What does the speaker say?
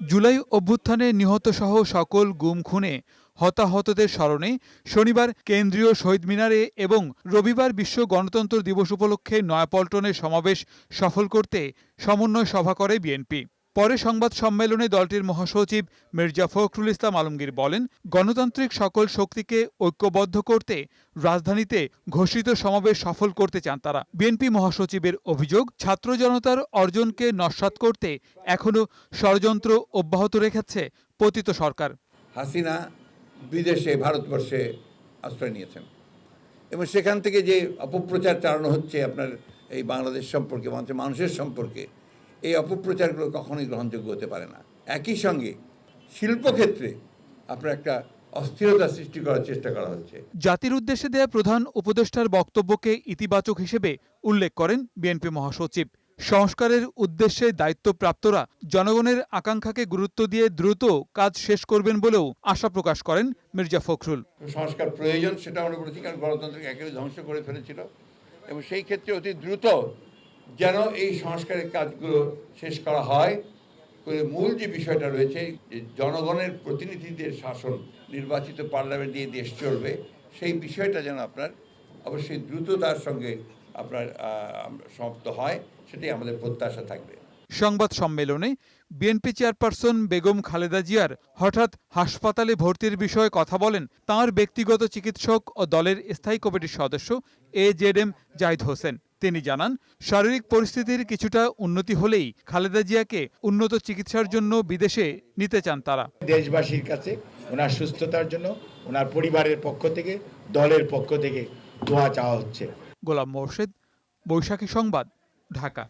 জুলাই অভ্যুত্থানে নিহত সহ সকল গুম খুনে হতাহতদের স্মরণে শনিবার কেন্দ্রীয় শহীদ মিনারে এবং রবিবার বিশ্ব গণতন্ত্র দিবস উপলক্ষে নয়াপল্টনে সমাবেশ সফল করতে সমন্বয় সভা করে বিএনপি। পরে সংবাদ সম্মেলনে দলটির মহাসচিব মির্জা ফখরুল ইসলাম আলমগীর বলেন, গণতান্ত্রিক সকল শক্তিকে ঐক্যবদ্ধ করতে রাজধানীতে ঘোষিত সমাবেশ সফল করতে চান তারা। বিএনপি মহাসচিবের অভিযোগ, ছাত্র জনতার অর্জনকে নস্যাৎ করতে এখনও ষড়যন্ত্র অব্যাহত রেখেছে পতিত সরকার। হাসিনা বিদেশে ভারতবর্ষে আশ্রয় নিয়েছেন। এবং সেখান থেকে যে অপপ্রচার চালানো হচ্ছে আপনার এই বাংলাদেশ সম্পর্কে, মানুষের সম্পর্কে এই অপপ্রচারগুলো কখনোই গ্রহণযোগ্য হতে পারে না। একই সঙ্গে শিল্পক্ষেত্রে আপনার একটা অস্থিরতা সৃষ্টি করার চেষ্টা করা হচ্ছে। জাতির উদ্দেশ্যে দেয়া প্রধান উপদেষ্টার বক্তব্যকে ইতিবাচক হিসেবে উল্লেখ করেন বিএনপি মহাসচিব। সংস্কারের উদ্দেশ্যে দায়িত্বপ্রাপ্তরা জনগণের আকাঙ্ক্ষাকে গুরুত্ব দিয়ে দ্রুত কাজ শেষ করবেন বলেও আশা প্রকাশ করেন মির্জা ফখরুল। সংস্কার প্রয়োজন সেটা আমরা বলেছি কারণ গণতন্ত্রকে একেবারে ধ্বংস করে ফেলেছিল। এবং সেই ক্ষেত্রে অতি দ্রুত যেন এই সংস্কারের কাজগুলো শেষ করা হয়। করে মূল যে বিষয়টা রয়েছে, যে জনগণের প্রতিনিধিদের শাসন, নির্বাচিত পার্লামেন্ট দিয়ে দেশ চলবে, সেই বিষয়টা যেন আপনার অবশ্যই দ্রুততার সঙ্গে আপনার সমাপ্ত হয়, সেটাই আমাদের প্রত্যাশা থাকবে। সংবাদ সম্মেলনে বিএনপি চেয়ারপারসন বেগম খালেদা জিয়ার হঠাৎ হাসপাতালে ভর্তির বিষয়ে কথা বলেন তাঁর ব্যক্তিগত চিকিৎসক ও দলের স্থায়ী কমিটির সদস্য A Z M Zahid Hossain. তিনি জানান শারীরিক পরিস্থিতির কিছুটা উন্নতি হলেই খালেদা জিয়াকে উন্নত চিকিৎসার জন্য বিদেশে নিতে চান তারা। দেশবাসীর কাছে ওনার সুস্থতার জন্য ওনার পরিবারের পক্ষ থেকে দলের পক্ষ থেকে দোয়া চাওয়া হচ্ছে। গোলাম মোর্শেদ বৈশাখী সংবাদ ঢাকা।